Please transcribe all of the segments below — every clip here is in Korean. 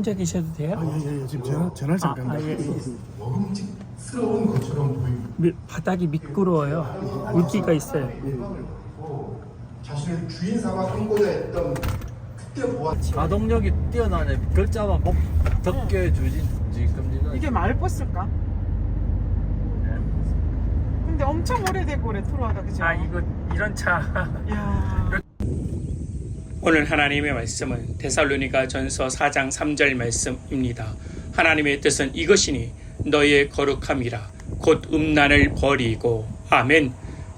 혼자 계셔도 돼요? 아, 예, 예, 예. 지금 전화, 전화를 아, 잠깐. 아, 예, 예. 먹음직스러운 것처럼 보입니다. 미- 바닥이 미끄러워요. 물기가 있어요. 자신을 주인 삼아 끊고자 했던 그때 보았 가동력이 뛰어나네. 글자만 목 덮게 주지 지금 이게 말버스일까? 근데 엄청 오래되고 레트로하다 그죠? 아 이거 이런 차. 이야 오늘 하나님의 말씀은 데살로니가 전서 4장 3절 말씀입니다. 하나님의 뜻은 이것이니 너희의 거룩함이라 곧 음란을 버리고 아멘.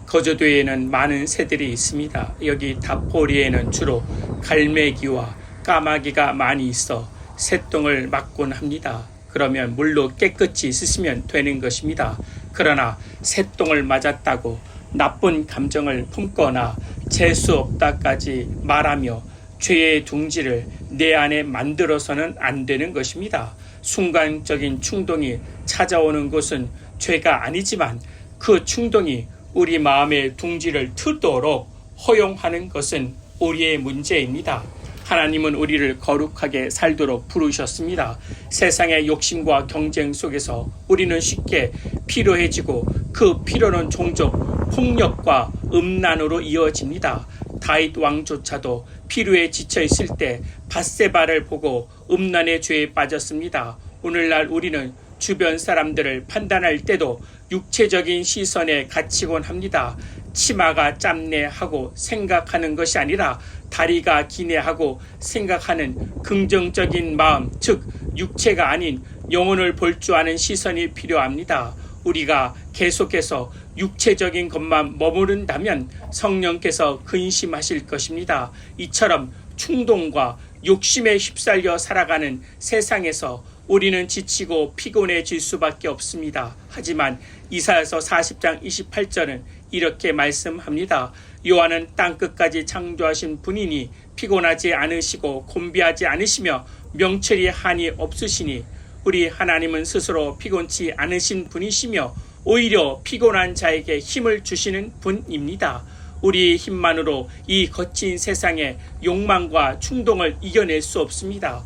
거저도에는 많은 새들이 있습니다. 여기 다포리에는 주로 갈매기와 까마귀가 많이 있어 새똥을 맞곤 합니다. 그러면 물로 깨끗이 씻으면 되는 것입니다. 그러나 새똥을 맞았다고 나쁜 감정을 품거나 재수 없다까지 말하며 죄의 둥지를 내 안에 만들어서는 안 되는 것입니다. 순간적인 충동이 찾아오는 것은 죄가 아니지만 그 충동이 우리 마음의 둥지를 트도록 허용하는 것은 우리의 문제입니다. 하나님은 우리를 거룩하게 살도록 부르셨습니다. 세상의 욕심과 경쟁 속에서 우리는 쉽게 피로해지고 그 피로는 종종 폭력과 음란으로 이어집니다. 다윗 왕조차도 피로에 지쳐 있을 때 바세바를 보고 음란의 죄에 빠졌습니다. 오늘날 우리는 주변 사람들을 판단할 때도 육체적인 시선에 갇히곤 합니다. 치마가 짧네 하고 생각하는 것이 아니라 다리가 기네 하고 생각하는 긍정적인 마음, 즉 육체가 아닌 영혼을 볼 줄 아는 시선이 필요합니다. 우리가 계속해서 육체적인 것만 머무른다면 성령께서 근심하실 것입니다. 이처럼 충동과 욕심에 휩쓸려 살아가는 세상에서 우리는 지치고 피곤해질 수밖에 없습니다. 하지만 이사야서 40장 28절은 이렇게 말씀합니다. 요한은 땅 끝까지 창조하신 분이니 피곤하지 않으시고 곤비하지 않으시며 명철이 한이 없으시니 우리 하나님은 스스로 피곤치 않으신 분이시며 오히려 피곤한 자에게 힘을 주시는 분입니다. 우리의 힘만으로 이 거친 세상의 욕망과 충동을 이겨낼 수 없습니다.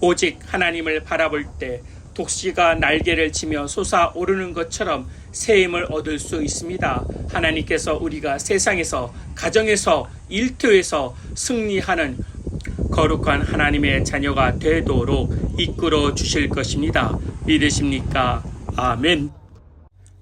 오직 하나님을 바라볼 때 독시가 날개를 치며 솟아오르는 것처럼 새 힘을 얻을 수 있습니다. 하나님께서 우리가 세상에서 가정에서 일터에서 승리하는 거룩한 하나님의 자녀가 되도록 이끌어 주실 것입니다. 믿으십니까? 아멘.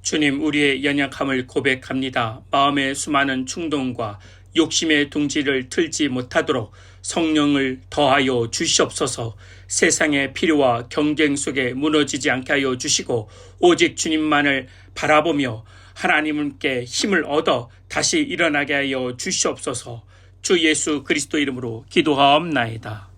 주님, 우리의 연약함을 고백합니다. 마음의 수많은 충동과 욕심의 둥지를 틀지 못하도록 성령을 더하여 주시옵소서 세상의 필요와 경쟁 속에 무너지지 않게 하여 주시고 오직 주님만을 바라보며 하나님께 힘을 얻어 다시 일어나게 하여 주시옵소서 주 예수 그리스도 이름으로 기도하옵나이다.